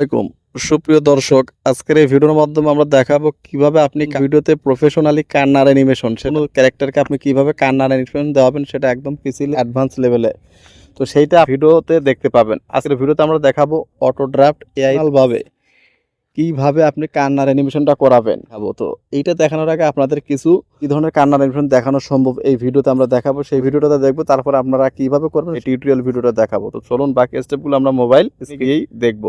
আসসালামাইকুম সুপ্রিয় দর্শক, আজকের এই ভিডিওর মাধ্যমে আমরা দেখাবো কীভাবে আপনি ভিডিওতে প্রফেশনালি কান্নার অ্যানিমেশন সেটা ক্যারেক্টারকে আপনি কীভাবে কান্নার অ্যানিমেশন দেওয়াবেন সেটা একদম পিসিল অ্যাডভান্স লেভেলে তো সেইটা ভিডিওতে দেখতে পাবেন। আজকের ভিডিওতে আমরা দেখাবো অটো ড্রাফট এআই ভাবে কীভাবে আপনি কান্নার অ্যানিমেশনটা করাবেন। খাব তো, এইটা দেখানোর আগে আপনাদের কিছু কি ধরনের কান্নার অ্যানিমেশন দেখানো সম্ভব এই ভিডিওতে আমরা দেখাবো। সেই ভিডিওটা দেখব, তারপর আপনারা কীভাবে করবেন টিউটোরিয়াল ভিডিওটা দেখাবো। তো চলুন বাকি স্টেপগুলো আমরা মোবাইল স্ক্রিনেই দেখব।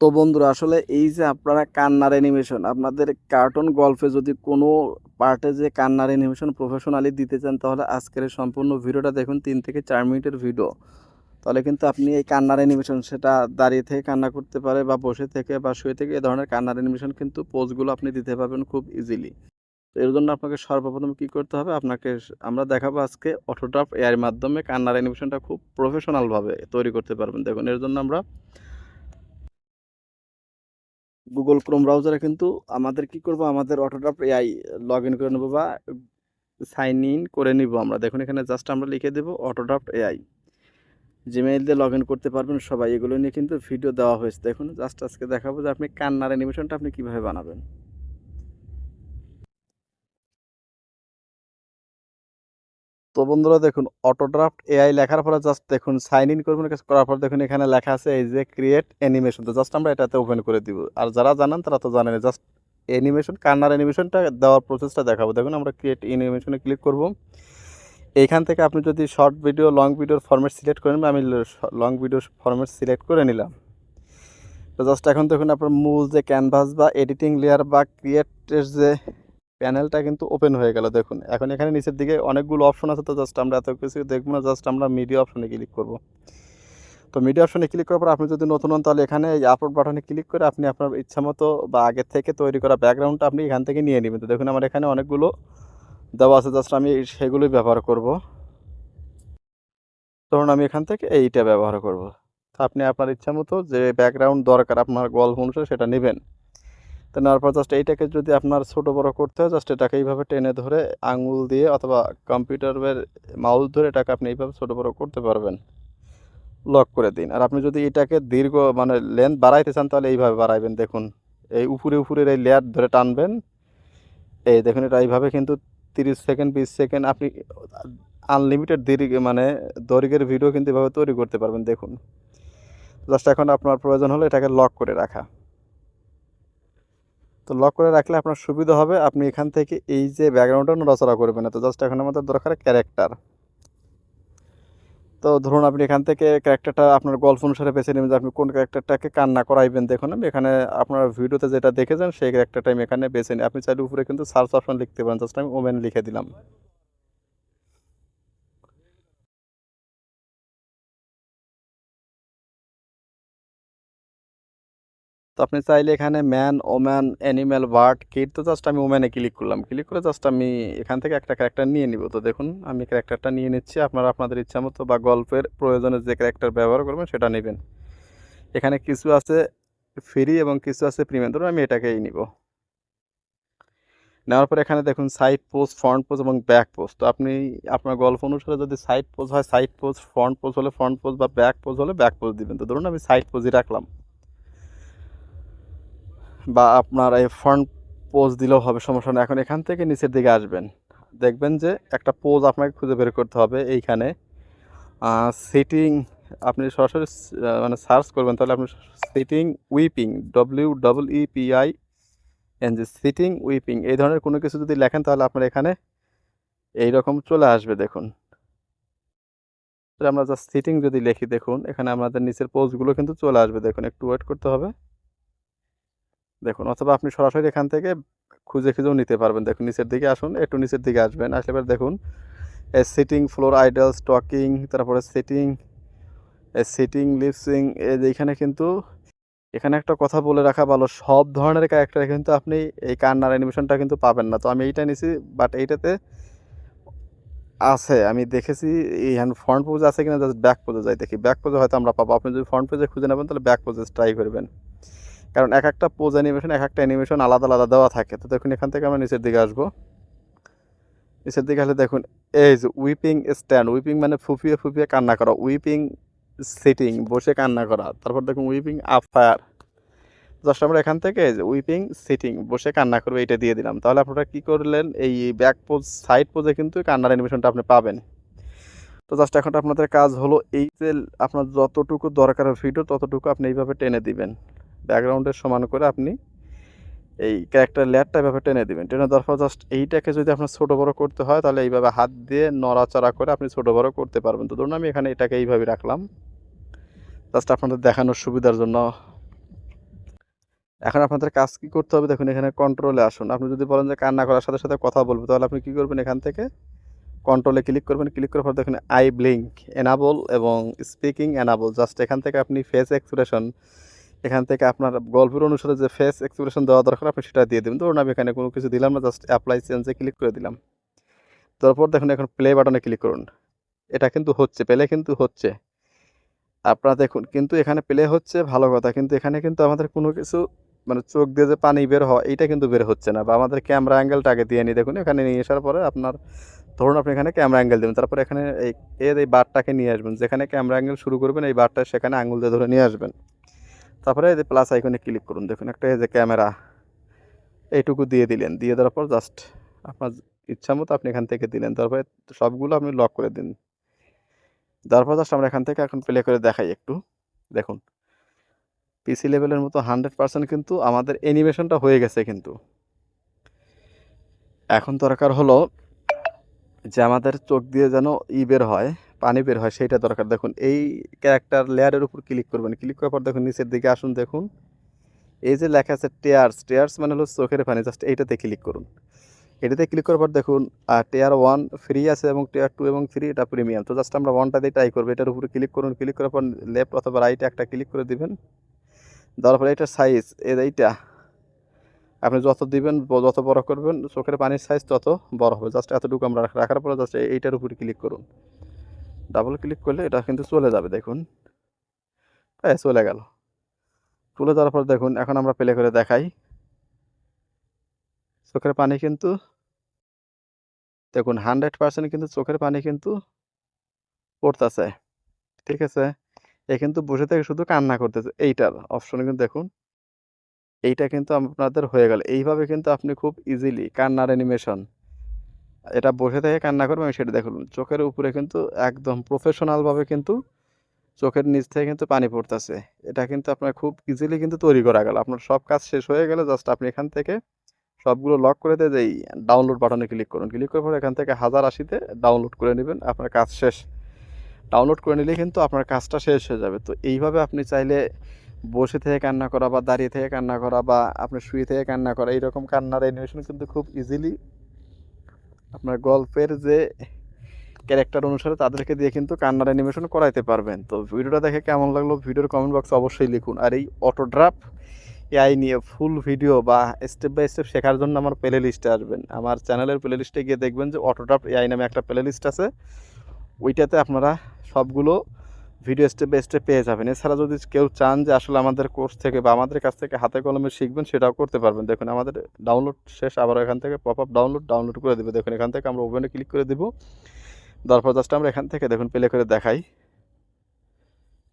তো বন্ধুরা, আসলে এই যে আপনারা কান্নার অ্যানিমেশন আপনাদের কার্টুন গল্পে যদি কোনো পার্টে যে কান্নার অ্যানিমেশন প্রফেশনালি দিতে চান, তাহলে আজকের সম্পূর্ণ ভিডিওটা দেখুন, তিন থেকে চার মিনিটের ভিডিও তাহলে কিন্তু আপনি এই কান্নার অ্যানিমেশন সেটা দাঁড়িয়ে থেকে কান্না করতে পারে বা বসে থেকে বা শুয়ে থেকে এ ধরনের কান্নার অ্যানিমেশন কিন্তু পোজগুলো আপনি দিতে পারবেন খুব ইজিলি তো এর জন্য আপনাকে সর্বপ্রথম কী করতে হবে, আপনাকে আমরা দেখাবো আজকে অটোড্রাফ এআইয়ের মাধ্যমে কান্নার অ্যানিমেশনটা খুব প্রফেশনালভাবে তৈরি করতে পারবেন। দেখুন, এর জন্য আমরা গুগল ক্রোম ব্রাউজারে কিন্তু আমাদের কি করব? আমাদের অটোড্রাফ এআই লগ ইন করে নেব বা সাইন ইন করে নিব আমরা। দেখুন এখানে জাস্ট আমরা লিখে দেবো অটোড্রাফট এআই জিমেইল দিয়ে লগ ইন করতে পারবেন সবাই। এগুলো নিয়ে কিন্তু ভিডিও দেওয়া হয়েছে। দেখুন জাস্ট আজকে দেখাবো যে আপনি কান্নার অ্যানিমেশনটা আপনি কীভাবে বানাবেন। তো বন্ধুরা দেখুন অটোড্রাফট এআই লেখার পরে জাস্ট দেখুন সাইন ইন করবেন, করার পর দেখুন এখানে লেখা আছে এই যে ক্রিয়েট অ্যানিমেশন তো জাস্ট আমরা এটাতে ওপেন করে দিব। আর যারা জানেন, তারা তো জানেন জাস্ট অ্যানিমেশন কান্নার অ্যানিমেশনটা দেওয়ার প্রসেসটা দেখাবো। দেখুন, আমরা ক্রিয়েট অ্যানিমেশনে ক্লিক করব। এইখান থেকে আপনি যদি শর্ট ভিডিও লং ভিডিওর ফরম্যাট সিলেক্ট করেন, আমি লং ভিডিও ফরম্যাট সিলেক্ট করে নিলাম। তো জাস্ট এখন দেখুন, আপনার মূল যে ক্যানভাস বা এডিটিং লেয়ার বা ক্রিয়েটের যে প্যানেলটা কিন্তু ওপেন হয়ে গেল, দেখুন। এখন এখানে নিচের দিকে অনেকগুলো অপশন আছে তো জাস্ট আমরা এত কিছু দেখব না, জাস্ট আমরা মিডিয়া অপশনে ক্লিক করব। তো মিডিয়া অপশনে ক্লিক করার পর আপনি যদি নতুন হন তাহলে এখানে এই আপলোড বাটনে ক্লিক করে আপনি আপনার ইচ্ছা মতো বা আগের থেকে তৈরি করা ব্যাকগ্রাউন্ডটা আপনি এখান থেকে নিয়ে নেবেন। তো দেখুন আমার এখানে অনেকগুলো দেওয়া আছে, জাস্ট আমি সেগুলোই ব্যবহার করব। ধরুন আমি এখান থেকে এইটা ব্যবহার করব। তো আপনি আপনার ইচ্ছা মতো যে ব্যাকগ্রাউন্ড দরকার, আপনার গল্প অনুসারে সেটা নেবেন। তো নেওয়ার পর জাস্ট এইটাকে যদি আপনার ছোট বড় করতে হয় জাস্ট এটাকে এইভাবে টেনে ধরে আঙুল দিয়ে অথবা কম্পিউটারের মাউস ধরে এটাকে আপনি এইভাবে ছোটো বড় করতে পারবেন। লক করে দিন। আর আপনি যদি এটাকে দীর্ঘ মানে লেন্থ বাড়াইতে চান, তাহলে এইভাবে বাড়াইবেন, দেখুন। এই উপরে উপরের এই লেয়ার ধরে টানবেন। এই দেখুন, এটা এইভাবে কিন্তু তিরিশ সেকেন্ড, বিশ সেকেন্ড আপনি আনলিমিটেড দীর্ঘ মানে দৈর্ঘ্যের ভিডিও কিন্তু এভাবে তৈরি করতে পারবেন, দেখুন। জাস্ট এখন আপনার প্রয়োজন হলে এটাকে লক করে রাখা। তো লক করে রাখলে আপনার সুবিধা হবে। আপনি এখান থেকে এই যে ব্যাকগ্রাউন্ডটা নড়াচড়া করবেন না তো জাস্ট এখন আমাদের দরকার ক্যারেক্টার তো ধরুন আপনি এখান থেকে ক্যারেক্টারটা আপনার গল্প অনুসারে বেছে নেবেন যে আপনি কোন ক্যারেক্টারটাকে কান্না করাইবেন। দেখুন, আমি এখানে আপনার ভিডিওতে যেটা দেখেছেন, সেই ক্যারেক্টারটা আমি এখানে বেছে নিই। আপনি চাইলে উপরে কিন্তু সার্চ অপশন লিখতে পারেন। জাস্ট আমি ওমেন লিখে দিলাম। তো আপনি চাইলে এখানে man woman animal bird kit তো জাস্ট আমি ওম্যানে ক্লিক করলাম। ক্লিক করে জাস্ট আমি এখান থেকে একটা ক্যারেক্টার নিয়ে নিব। তো দেখুন, আমি ক্যারেক্টারটা নিয়ে নিচ্ছি। আপনারা আপনাদের ইচ্ছা মতো বা গল্পের প্রয়োজনে যে ক্যারেক্টার ব্যবহার করবেন সেটা নেবেন। এখানে কিছু আছে ফ্রি এবং কিছু আছে প্রিমিয়াম ধরুন আমি এটাকেই নিব। নেওয়ার পর এখানে দেখুন সাইড পোস্ট ফ্রন্ট পোস্ট এবং ব্যাক পোস্ট তো আপনি আপনার গল্প অনুসারে যদি সাইড পোজ হয় সাইড পোস্ট ফ্রন্ট পোস্ট হলে ফ্রন্ট পোস্ট বা ব্যাক পোজ হলে ব্যাক পোজ দিবেন। তো ধরুন আমি সাইড পোজই রাখলাম। বা আপনার এই ফ্রন্ট পোজ দিলেও হবে, সমস্যা নেই। এখন এখান থেকে নিচের দিকে আসবেন। দেখবেন যে একটা পোজ আপনাকে খুঁজে বের করতে হবে এইখানে। সিটিং আপনি সরাসরি মানে সার্চ করবেন, তাহলে আপনি sitting weeping W double I N G sitting weeping এই ধরনের কোনো কিছু যদি লেখেন, তাহলে আপনার এখানে এই রকম চলে আসবে, দেখুন। আমরা জাস্ট সিটিং যদি লিখি, দেখুন, এখানে আমাদের নিচের পোজগুলো কিন্তু চলে আসবে, দেখুন, একটু ওয়েট করতে হবে। দেখুন, অথবা আপনি সরাসরি এখান থেকে খুঁজে খুঁজেও নিতে পারবেন। দেখুন, নিচের দিকে আসুন, একটু নিচের দিকে আসবেন, আসলে এবার দেখুন সিটিং ফ্লোর আইডল স্টকিং তারপরে সিটিং সিটিং লিপসিং এইখানে কিন্তু, এখানে একটা কথা বলে রাখা ভালো, সব ধরনের ক্যারেক্টার কিন্তু আপনি এই কান্নার অ্যানিমেশনটা কিন্তু পাবেন না। তো আমি এইটা নিছি বাট এইটাতে আছে, আমি দেখেছি, এই ফ্রন্ট পোজ আছে কিনা জাস্ট ব্যাক পোজে যাই দেখি। ব্যাক পোজে হয়তো আমরা পাবো। আপনি যদি ফ্রন্ট পেজে খুঁজে নেবেন, তাহলে ব্যাক পোজে ট্রাই করবেন। কারণ এক একটা পোজ অ্যানিমেশন এক একটা অ্যানিমেশন আলাদা আলাদা দেওয়া থাকে। তো দেখুন, এখান থেকে আমরা নিচের দিকে আসব। নিচের দিকে আসলে দেখুন, এই যে উইপিং স্ট্যান্ড উইপিং মানে ফুপিয়ে ফুপিয়ে কান্না করা উইপিং সিটিং বসে কান্না করা। তারপর দেখুন উইপিং আফায়ার জাস্ট আমরা এখান থেকে উইপিং সিটিং বসে কান্না করবে এটা দিয়ে দিলাম। তাহলে আপনারা কী করলেন, এই ব্যাক পোজ সাইড পোজে কিন্তু কান্নার অ্যানিমেশনটা আপনি পাবেন। তো জাস্ট এখন আপনাদের কাজ হলো, এই যে আপনার যতটুকু দরকার ভিডিও ততটুকু আপনি এইভাবে টেনে দিবেন। ব্যাকগ্রাউন্ডের সমান করে আপনি এই ক্যারেক্টার লেয়ারটা এভাবে টেনে দিবেন। টেনে দেওয়ার পর জাস্ট এইটাকে যদি আপনার ছোটো বড়ো করতে হয়, তাহলে এইভাবে হাত দিয়ে নড়াচড়া করে আপনি ছোটো বড়ো করতে পারবেন। তো ধরুন আমি এখানে এটাকে এইভাবে রাখলাম। জাস্ট আপনাদের দেখানোর সুবিধার জন্য। এখন আপনাদের কাজ কি করতে হবে? দেখুন, এখানে কন্ট্রোলে আসুন। আপনি যদি বলেন যে কান্না করার সাথে সাথে কথা বলব, তাহলে আপনি কি করবেন এখান থেকে? কন্ট্রোলে ক্লিক করবেন। ক্লিক করার পর দেখুন আই ব্লিঙ্ক এনাবল এবং স্পিকিং এনাবল জাস্ট এখান থেকে আপনি ফেস এক্সপ্রেশন এখান থেকে আপনার গল্পের অনুসারে যে ফেস এক্সপ্রেশন দেওয়া দরকার, আপনি সেটা দিয়ে দেবেন। ধরুন আমি এখানে কোনো কিছু দিলাম না জাস্ট অ্যাপ্লাই চেঞ্জে ক্লিক করে দিলাম। তারপর দেখুন এখন প্লে বাটনে ক্লিক করুন। এটা কিন্তু হচ্ছে প্লে কিন্তু হচ্ছে। আপনারা দেখুন, কিন্তু এখানে প্লে হচ্ছে, ভালো কথা, কিন্তু এখানে কিন্তু আমাদের কোনো কিছু মানে চোখ দিয়ে যে পানি বের হয়, এইটা কিন্তু বের হচ্ছে না। বা আমাদের ক্যামেরা অ্যাঙ্গেলটা আগে দিয়ে নিই। দেখুন, এখানে নিয়ে আসার পরে আপনার, ধরুন আপনি এখানে ক্যামেরা অ্যাঙ্গেল দেবেন, তারপর এখানে এই এই বারটাকে নিয়ে আসবেন। যেখানে ক্যামেরা অ্যাঙ্গেল শুরু করবেন, এই বারটা সেখানে আঙুল দিয়ে ধরে নিয়ে আসবেন। তারপরে এই যে প্লাস আইকনে ক্লিক করুন। দেখুন একটা এই যে ক্যামেরা এইটুকু দিয়ে দিলেন। দিয়ে দেওয়ার পর জাস্ট আপনার ইচ্ছা মতো আপনি এখান থেকে দিলেন। তারপরে সবগুলো আপনি লক করে দিন। তারপর জাস্ট আমরা এখান থেকে এখন প্লে করে দেখাই একটু। দেখুন পিসি লেভেলের মতো হান্ড্রেড পার্সেন্ট কিন্তু আমাদের অ্যানিমেশনটা হয়ে গেছে কিন্তু। এখন দরকার হলো যে আমাদের চোখ দিয়ে যেন ই বের হয়। পানি বের হয়, সেইটা দরকার। দেখুন, এই ক্যারেক্টার লেয়ারের উপর ক্লিক করবেন। ক্লিক করার পর দেখুন, নিচের দিকে আসুন, দেখুন। এই যে লেখা আছে টেয়ার্স টেয়ার্স মানে হলো চোখের পানি। জাস্ট এইটাতে ক্লিক করুন। এটাতে ক্লিক করার পর দেখুন টেয়ার ওয়ান ফ্রি আছে এবং টেয়ার টু এবং থ্রি এটা প্রিমিয়াম তো জাস্ট আমরা ওয়ানটা দিয়ে ট্রাই করব। এটার উপরে ক্লিক করুন। ক্লিক করার পর লেফট অথবা রাইটে একটা ক্লিক করে দিবেন। দেওয়ার পরে এটার সাইজ এইটা। আপনি যত দিবেন, যত বড় করবেন, চোখের পানির সাইজ তত বড় হবে। জাস্ট এতটুকু আমরা রাখার পরে জাস্ট এইটার উপরে ক্লিক করুন। ডাবল ক্লিক করলে এটা কিন্তু চলে যাবে, দেখুন। হ্যাঁ চলে গেল। চলে যাওয়ার পর দেখুন, এখন আমরা প্লে করে দেখাই। চোখের পানি কিন্তু দেখুন হান্ড্রেড পার্সেন্ট কিন্তু চোখের পানি কিন্তু পড়তেছে। ঠিক আছে? এ কিন্তু বসে থেকে শুধু কান্না করতেছে। এইটার অপশনে কিন্তু দেখুন। এইটা কিন্তু আপনাদের হয়ে গেল। এইভাবে কিন্তু আপনি খুব ইজিলি কান্নার অ্যানিমেশন এটা বসে থেকে কান্না করবে আমি সেটা দেখুন, চোখের উপরে কিন্তু একদম প্রফেশনালভাবে কিন্তু চোখের নিচ থেকে কিন্তু পানি পড়তেছে। এটা কিন্তু আপনার খুব ইজিলি কিন্তু তৈরি করা গেল। আপনার সব কাজ শেষ হয়ে গেলে জাস্ট আপনি এখান থেকে সবগুলো লক করে দিয়ে যেই ডাউনলোড বাটনে ক্লিক করুন। ক্লিক করার পর এখান থেকে হাজার আশিতে ডাউনলোড করে নেবেন, আপনার কাজ শেষ। ডাউনলোড করে নিলে কিন্তু আপনার কাজটা শেষ হয়ে যাবে। তো এইভাবে আপনি চাইলে বসে থেকে কান্না করা বা দাঁড়িয়ে থেকে কান্না করা বা আপনি শুয়ে থেকে কান্না করা, এইরকম কান্নার অ্যানিমেশন কিন্তু খুব ইজিলি আপনার গল্পের যে ক্যারেক্টার অনুসারে তাদেরকে দিয়ে কিন্তু কান্নার অ্যানিমেশন করাইতে পারবেন। তো ভিডিওটা দেখে কেমন লাগল ভিডিওর কমেন্ট বক্সে অবশ্যই লিখুন। আর এই অটোড্রাফ এআই নিয়ে ফুল ভিডিও বা স্টেপ বাই স্টেপ শেখার জন্য আমার প্লে লিস্টে আসবেন। আমার চ্যানেলের প্লে লিস্টে গিয়ে দেখবেন যে অটোড্রাফ এআই নামে একটা প্লে লিস্ট আছে। ওইটাতে আপনারা সবগুলো ভিডিও স্টেপ বাই স্টেপ পেয়ে যাবেন। এছাড়া যদি কেউ চান যে আসলে আমাদের কোর্স থেকে বা আমাদের কাছ থেকে হাতে কলমে শিখবেন, সেটাও করতে পারবেন। দেখুন, আমাদের ডাউনলোড শেষ, আবার এখান থেকে পপ আপ ডাউনলোড ডাউনলোড করে দেবে। দেখুন, এখান থেকে আমরা ওভেনে ক্লিক করে দেবো। তারপর জাস্ট আমরা এখান থেকে দেখুন প্লে করে দেখাই।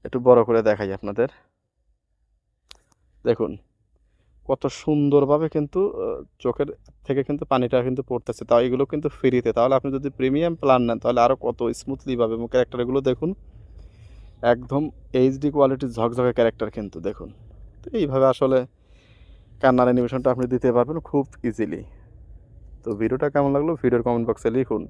একটু বড় করে দেখাই আপনাদের। দেখুন, কত সুন্দরভাবে কিন্তু চোখের থেকে কিন্তু পানিটা কিন্তু পড়তেছে। তাও এগুলো কিন্তু ফ্রিতে তাহলে আপনি যদি প্রিমিয়াম প্ল্যান নেন, তাহলে আরও কত স্মুথলিভাবে এবং ক্যারেক্টারগুলো দেখুন। একদম এইচডি কোয়ালিটির ঝকঝকে ক্যারেক্টার কিন্তু, দেখুন। তো এইভাবে আসলে কান্নার অ্যানিমেশনটা আপনি দিতে পারবেন খুব ইজিলি তো ভিডিওটা কেমন লাগল? ভিডিওর কমেন্ট বক্সে লিখুন।